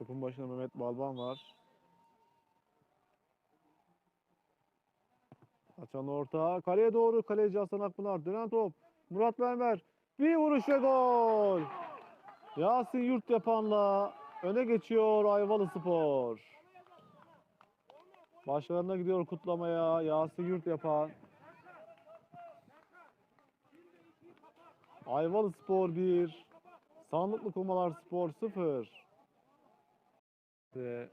Topun başında Mehmet Balban var. Açan orta. Kaleye doğru. Kaleci Hasan Akpınar. Dönen top. Murat Mermer. Bir vuruş ve gol. Yasin Yurt yapanla öne geçiyor Ayvalı Spor. Başlarına gidiyor kutlamaya. Yasin Yurt yapan. Ayvalı Spor 1. Sandıklı Kumalar Spor 0. Ve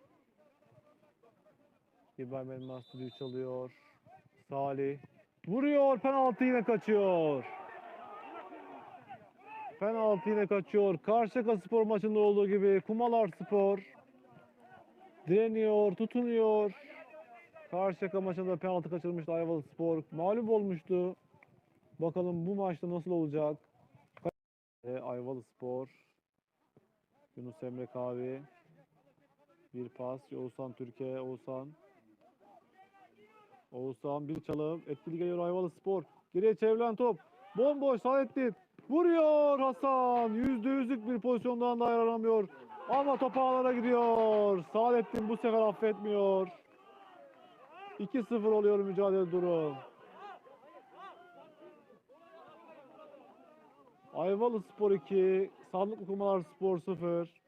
İbrahim Elmas düdüğü çalıyor. Salih vuruyor. Penaltı yine kaçıyor. Penaltı yine kaçıyor. Karşıyaka Spor maçında olduğu gibi Kumalar Spor direniyor, tutunuyor. Karşıyaka maçında penaltı kaçırmıştı Ayvalı Spor. Mağlup olmuştu. Bakalım bu maçta nasıl olacak? Ve Ayvalı Spor Yunus Emre Kahve bir pas Oğuzhan Türkiye Oğuzhan. Oğuzhan bir çalım. Etkili geliyor Ayvalı Spor. Geriye çevrilen top. Bomboş Saadettin. Vuruyor Hasan. Yüzde yüzlük bir pozisyondan da ayrılamıyor ama top ağlara gidiyor. Saadettin bu sefer affetmiyor. 2-0 oluyor mücadele durum Ayvalı Spor 2, Sandıklı Kumalar Spor 0.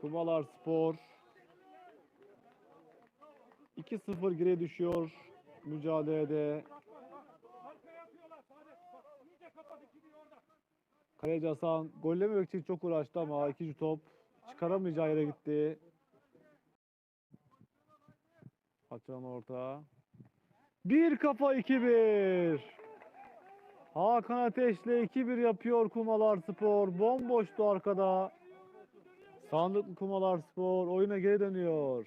Kumalar Spor 2-0 geriye düşüyor mücadelede. Kaleci Hasan gollememek için çok uğraştı ama ikinci top çıkaramayacağı yere gitti. Açılan orta. Bir kafa 2-1. Hakan Ateş'le 2-1 yapıyor Kumalar Spor. Bomboştu arkada. Sandıklı Kumalar Spor oyuna geri dönüyor.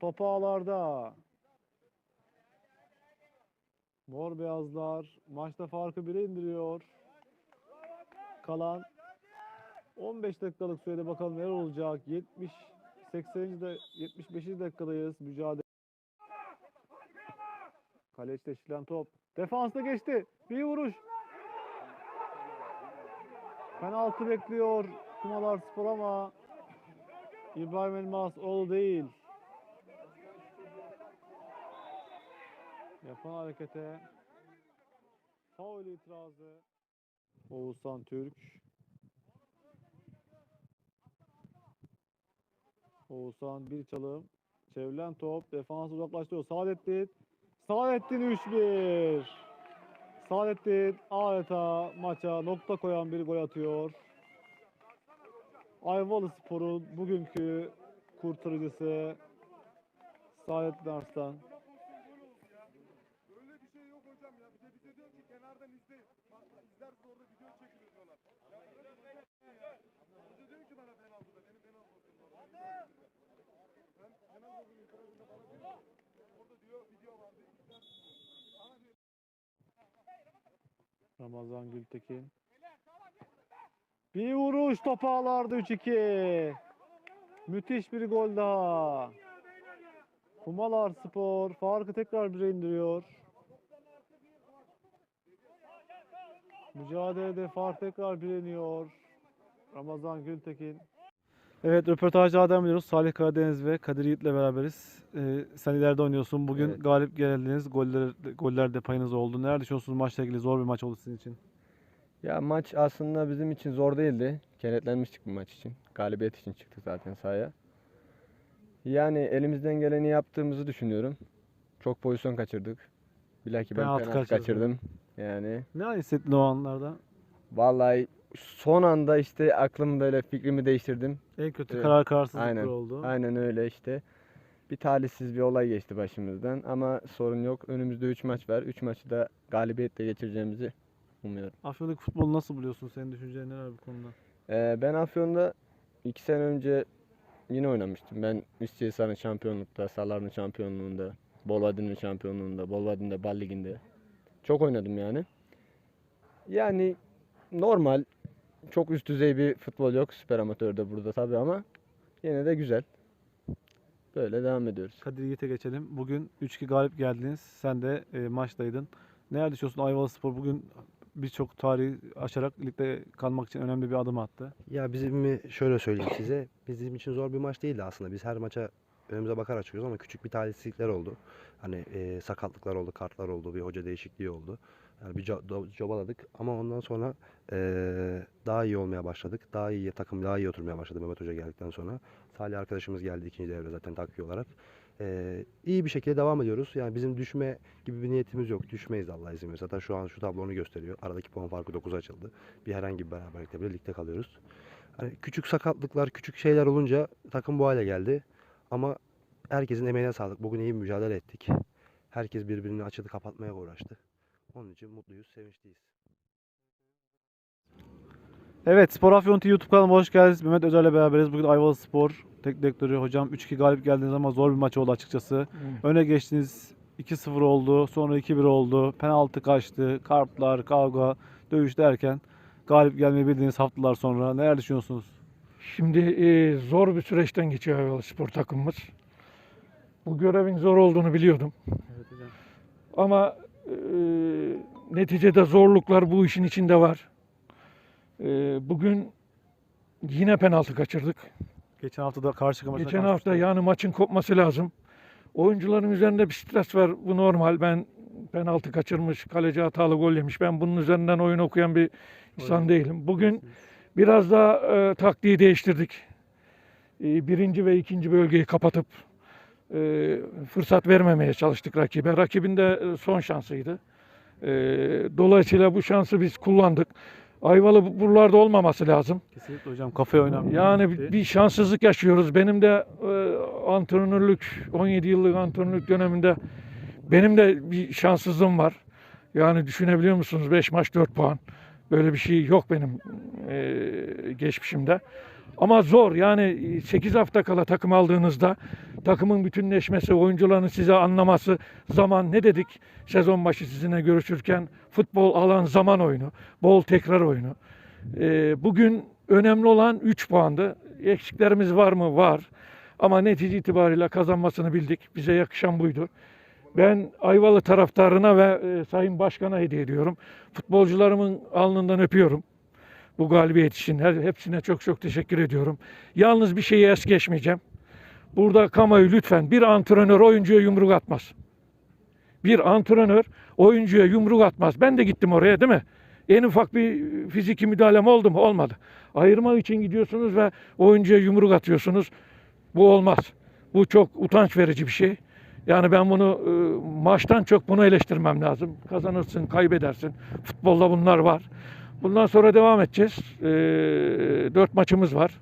Top ağlarda. Mor beyazlar maçta farkı 1'e indiriyor. Kalan 15 dakikalık sürede bakalım neler olacak. 70 80. de 75. dakikadayız. Mücadele Kaleci teşkilen top. Defansta geçti. Bir vuruş. Penaltı bekliyor Kumalar Spor ama İbrahim Elmas oğlu değil. Yapan harekete faul itirazı. Oğuzhan Türk. Oğuzhan bir çalım. Çevrilen top. Defans uzaklaştırıyor. Saadettin. Saadettin 3-1. Saadettin adeta maça nokta koyan bir gol atıyor. Ayvalı Spor'un bugünkü kurtarıcısı Saadettin Arslan. Şey. Ramazan Gültekin. Bir vuruş top ağlarda 3-2. Müthiş bir gol daha. Kumalar Spor farkı tekrar bire indiriyor. Mücadelede fark tekrar bire iniyor. Ramazan Gültekin. Evet röportajda devam ediyoruz. Salih Karadeniz ve Kadir Yiğit'le beraberiz. Ee, sen ileride oynuyorsun. Bugün Evet. galip geldiniz. Goller, gollerde payınız oldu. Neler düşünüyorsunuz maçla ilgili? Zor bir maç oldu sizin için. Ya maç aslında bizim için zor değildi. Kenetlenmiştik bu maç için. Galibiyet için çıktık zaten sahaya. Yani elimizden geleni yaptığımızı düşünüyorum. Çok pozisyon kaçırdık. Bilaki ben Penaltı penaltı, kaçırdın. kaçırdım. Yani Ne hissettin o anlarda? vallahi son anda işte aklım böyle fikrimi değiştirdim. En kötü Evet. karar kararsızlıklar Aynen. oldu. Aynen öyle işte. Bir talihsiz bir olay geçti başımızdan ama sorun yok. Önümüzde 3 maç var. 3 maçı da galibiyetle geçireceğimizi umuyorum. Afyon'daki futbolu nasıl buluyorsun? Senin düşüncelerin neler bu konuda? Ee, ben Afyon'da iki sene önce yine oynamıştım. Ben İstihisar'ın şampiyonlukta, Salar'ın şampiyonluğunda, Bolvadin'in şampiyonluğunda, Bolvadin'de, Bal Ligi'nde. Çok oynadım yani. Yani normal, çok üst düzey bir futbol yok süper amatörde burada tabii ama yine de güzel. Böyle devam ediyoruz. Kadir Yiğit'e geçelim. Bugün 3-2 galip geldiniz. Sen de e, maçtaydın. Neler düşünüyorsun? Ayvalı Spor bugün birçok tarihi aşarak ligde kalmak için önemli bir adım attı. Ya bizim şöyle söyleyeyim size. Bizim için zor bir maç değildi aslında. Biz her maça önümüze bakarak çıkıyoruz ama küçük bir talihsizlikler oldu. Hani e, sakatlıklar oldu, kartlar oldu, bir hoca değişikliği oldu. Yani bir cobaladık ama ondan sonra e, daha iyi olmaya başladık. Daha iyi takım daha iyi oturmaya başladı Mehmet Hoca geldikten sonra. Salih arkadaşımız geldi ikinci devre zaten takviye olarak. E, iyi bir şekilde devam ediyoruz. Yani bizim düşme gibi bir niyetimiz yok. Düşmeyiz Allah izin verirse. Zaten şu an şu tablo onu gösteriyor. Aradaki puan farkı 9 açıldı. Bir herhangi bir beraberlikte bile ligde kalıyoruz. Hani küçük sakatlıklar, küçük şeyler olunca takım bu hale geldi. Ama herkesin emeğine sağlık. Bugün iyi mücadele ettik. Herkes birbirini açıdı kapatmaya uğraştı. Onun için mutluyuz, sevinçliyiz. Evet Spor Afyon TV YouTube kanalıma hoş geldiniz. Mehmet Özer'le beraberiz. Bugün Ayvalı Spor Teknik Direktörü hocam 3-2 galip geldiniz ama zor bir maç oldu açıkçası. Öne geçtiniz 2-0 oldu. Sonra 2-1 oldu. Penaltı kaçtı. Kartlar, kavga, dövüş derken galip gelmeyi bildiğiniz haftalar sonra neler düşünüyorsunuz? Şimdi e, zor bir süreçten geçiyor Ayvalı Spor takımımız. Bu görevin zor olduğunu biliyordum. Evet hocam. Ama e, neticede zorluklar bu işin içinde var. E, bugün yine penaltı kaçırdık. Geçen hafta da karşı maçta Geçen hafta yani maçın kopması lazım. Oyuncuların üzerinde bir stres var. Bu normal. Ben penaltı kaçırmış, kaleci hatalı gol yemiş. Ben bunun üzerinden oyun okuyan bir insan değilim. Bugün biraz daha e, taktiği değiştirdik. E, birinci ve ikinci bölgeyi kapatıp e, fırsat vermemeye çalıştık rakibe. Rakibin de e, son şansıydı. E, dolayısıyla bu şansı biz kullandık. Ayvalı bu- buralarda olmaması lazım. Kesinlikle hocam kafaya oynanmıyor. Yani bir- bir şanssızlık yaşıyoruz. Benim de e, antrenörlük 17 yıllık antrenörlük döneminde benim de bir şanssızlığım var. Yani düşünebiliyor musunuz 5 maç 4 puan. Böyle bir şey yok benim e, geçmişimde. Ama zor yani 8 hafta kala takım aldığınızda takımın bütünleşmesi, oyuncuların size anlaması, zaman ne dedik sezon başı sizinle görüşürken futbol alan zaman oyunu, bol tekrar oyunu. E, bugün önemli olan 3 puandı. Eksiklerimiz var mı? Var. Ama netice itibariyle kazanmasını bildik. Bize yakışan buydu. Ben Ayvalı taraftarına ve e, Sayın Başkan'a hediye ediyorum. Futbolcularımın alnından öpüyorum. Bu galibiyet için her, hepsine çok çok teşekkür ediyorum. Yalnız bir şeyi es geçmeyeceğim. Burada kamuoyu lütfen bir antrenör oyuncuya yumruk atmaz. Bir antrenör oyuncuya yumruk atmaz. Ben de gittim oraya değil mi? En ufak bir fiziki müdahalem oldu mu? Olmadı. Ayırmak için gidiyorsunuz ve oyuncuya yumruk atıyorsunuz. Bu olmaz. Bu çok utanç verici bir şey. Yani ben bunu e, maçtan çok bunu eleştirmem lazım. Kazanırsın, kaybedersin. Futbolda bunlar var. Bundan sonra devam edeceğiz. E, dört maçımız var.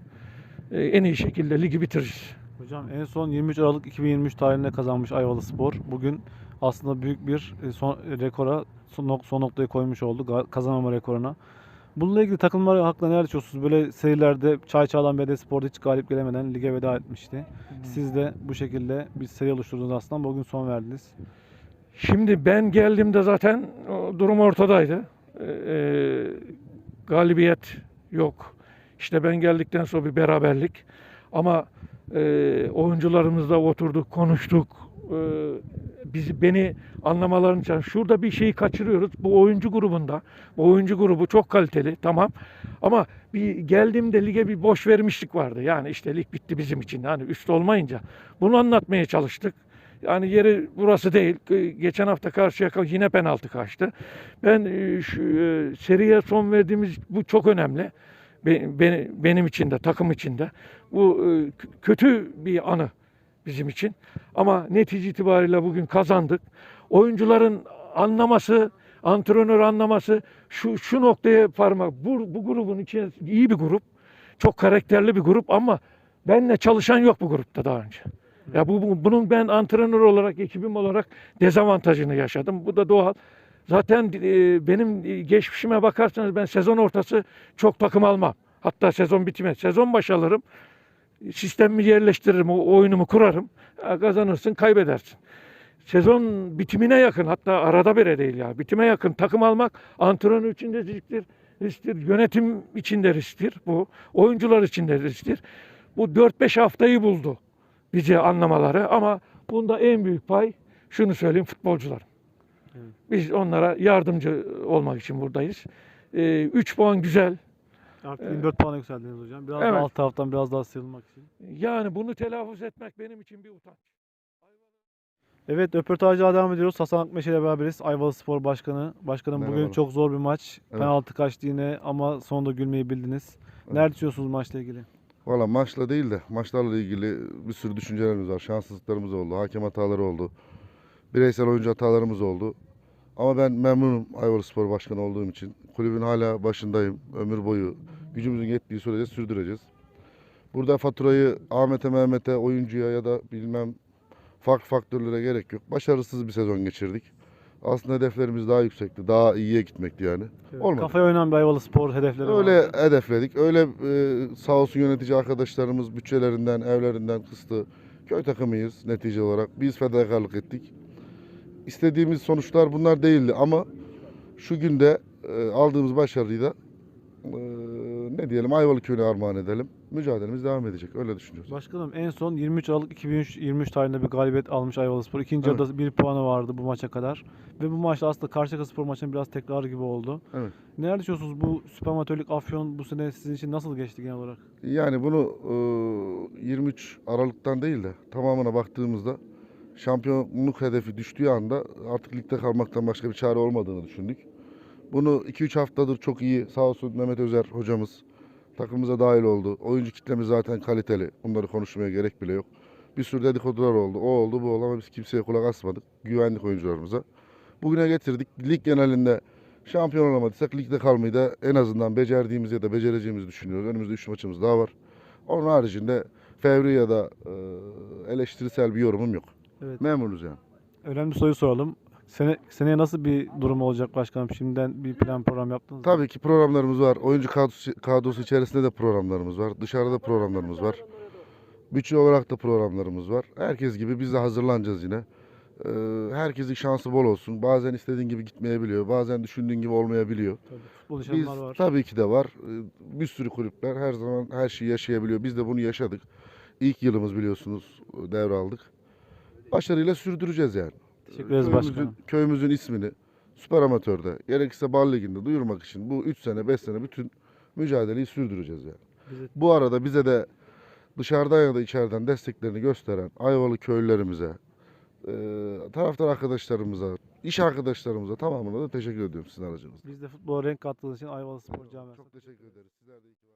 E, en iyi şekilde ligi bitiririz. Hocam en son 23 Aralık 2023 tarihinde kazanmış Ayvalı Spor. Bugün aslında büyük bir e, son rekora son, nok- son noktayı koymuş oldu kazanmama rekoruna. Bununla ilgili takımlar hakkında neler düşünüyorsunuz? Böyle serilerde Çayçağlan Belediyespor'da hiç galip gelemeden lige veda etmişti. Siz de bu şekilde bir seri oluşturdunuz aslında. Bugün son verdiniz. Şimdi ben geldiğimde zaten durum ortadaydı. Ee, galibiyet yok. İşte ben geldikten sonra bir beraberlik. Ama e, oyuncularımızla oturduk, konuştuk. Ee, bizi beni anlamalarını için. Şurada bir şeyi kaçırıyoruz. Bu oyuncu grubunda. Bu oyuncu grubu çok kaliteli, tamam. Ama bir geldiğimde lige bir boş vermişlik vardı. Yani işte lig bitti bizim için. Yani üst olmayınca. Bunu anlatmaya çalıştık. Yani yeri burası değil. Geçen hafta karşıya yine penaltı kaçtı. Ben e, şu e, seriye son verdiğimiz bu çok önemli. Be- beni- benim için de takım için de. Bu e, kötü bir anı bizim için. Ama netice itibariyle bugün kazandık. Oyuncuların anlaması, antrenör anlaması şu şu noktaya parmak. Bu, bu grubun içinde iyi bir grup. Çok karakterli bir grup ama benle çalışan yok bu grupta daha önce. Ya bu, bu- bunun ben antrenör olarak, ekibim olarak dezavantajını yaşadım. Bu da doğal. Zaten e, benim e, geçmişime bakarsanız ben sezon ortası çok takım almam. Hatta sezon bitmez. Sezon başı alırım. Sistemimi yerleştiririm, o oyunumu kurarım. Kazanırsın, kaybedersin. Sezon bitimine yakın hatta arada bile değil ya. Bitime yakın takım almak antrenör için de risktir. risktir. Yönetim için de risktir bu. Oyuncular için de risktir. Bu 4-5 haftayı buldu bize anlamaları ama bunda en büyük pay şunu söyleyeyim futbolcular. Evet. Biz onlara yardımcı olmak için buradayız. 3 puan güzel. Artık Evet. 24 puana yükseldiniz hocam. Biraz Evet. daha alt taraftan biraz daha sıyrılmak için. Yani bunu telaffuz etmek benim için bir utanç. Evet röportajla devam ediyoruz. Hasan Akmeşe ile beraberiz. Ayvalı Spor Başkanı. Başkanım bugün Merhabalar. çok zor bir maç. Evet. Penaltı kaçtı yine ama sonunda gülmeyi bildiniz. Evet. Nerede düşünüyorsunuz maçla ilgili? Valla maçla değil de maçlarla ilgili bir sürü düşüncelerimiz var. Şanssızlıklarımız oldu. Hakem hataları oldu. Bireysel oyuncu hatalarımız oldu. Ama ben memnunum Ayvalı Spor Başkanı olduğum için. Kulübün hala başındayım. Ömür boyu gücümüzün yettiği sürece sürdüreceğiz. Burada faturayı Ahmet'e, Mehmet'e, oyuncuya ya da bilmem farklı faktörlere gerek yok. Başarısız bir sezon geçirdik. Aslında hedeflerimiz daha yüksekti. Daha iyiye gitmekti yani. Olmadı. Kafaya oynanan bir Ayvalı Spor hedefleri Öyle vardı. hedefledik. Öyle e, sağ olsun yönetici arkadaşlarımız bütçelerinden, evlerinden kıstı. Köy takımıyız netice olarak. Biz fedakarlık ettik. İstediğimiz sonuçlar bunlar değildi ama şu günde e, aldığımız başarıyı da e, ne diyelim Ayvalı köyüne armağan edelim. Mücadelemiz devam edecek. Öyle düşünüyoruz. Başkanım en son 23 Aralık 2023 tarihinde bir galibiyet almış Ayvalı Spor. İkinci Evet. yarıda bir puanı vardı bu maça kadar. Ve bu maçta aslında Karşıyaka Spor maçının biraz tekrar gibi oldu. Evet. Neler düşünüyorsunuz bu süpermatörlük Afyon bu sene sizin için nasıl geçti genel olarak? Yani bunu e, 23 Aralık'tan değil de tamamına baktığımızda şampiyonluk hedefi düştüğü anda artık ligde kalmaktan başka bir çare olmadığını düşündük. Bunu 2-3 haftadır çok iyi sağ olsun Mehmet Özer hocamız takımımıza dahil oldu. Oyuncu kitlemiz zaten kaliteli. Bunları konuşmaya gerek bile yok. Bir sürü dedikodular oldu. O oldu bu oldu ama biz kimseye kulak asmadık. Güvenlik oyuncularımıza. Bugüne getirdik. Lig genelinde şampiyon olamadıysak ligde kalmayı da en azından becerdiğimiz ya da becereceğimizi düşünüyoruz. Önümüzde 3 maçımız daha var. Onun haricinde fevri ya da e, eleştirisel bir yorumum yok. Evet. Memnunuz yani. Önemli soruyu soralım. Sene, seneye nasıl bir durum olacak başkanım? Şimdiden bir plan program yaptınız mı? Tabii ki programlarımız var. Oyuncu kadrosu, kadrosu içerisinde de programlarımız var. Dışarıda programlarımız var. Bütçe olarak da programlarımız var. Herkes gibi biz de hazırlanacağız yine. Ee, herkesin şansı bol olsun. Bazen istediğin gibi gitmeyebiliyor. Bazen düşündüğün gibi olmayabiliyor. Tabii, futbol Biz var. tabii ki de var. Ee, Bir sürü kulüpler her zaman her şeyi yaşayabiliyor. Biz de bunu yaşadık. İlk yılımız biliyorsunuz devraldık. Başarıyla sürdüreceğiz yani. Teşekkür ederiz köyümüzün, başkanım. köyümüzün ismini Süper Amatör'de gerekirse Bal Ligi'nde duyurmak için bu 3 sene 5 sene bütün mücadeleyi sürdüreceğiz yani. Bize- Bu arada bize de dışarıdan ya da içeriden desteklerini gösteren Ayvalı köylülerimize, e, taraftar arkadaşlarımıza, iş arkadaşlarımıza tamamına da teşekkür ediyorum sizin aracınızda. Biz de futbola renk kattığınız için Ayvalı Spor Camiası. Çok teşekkür ederiz. Sizler de iyi ki.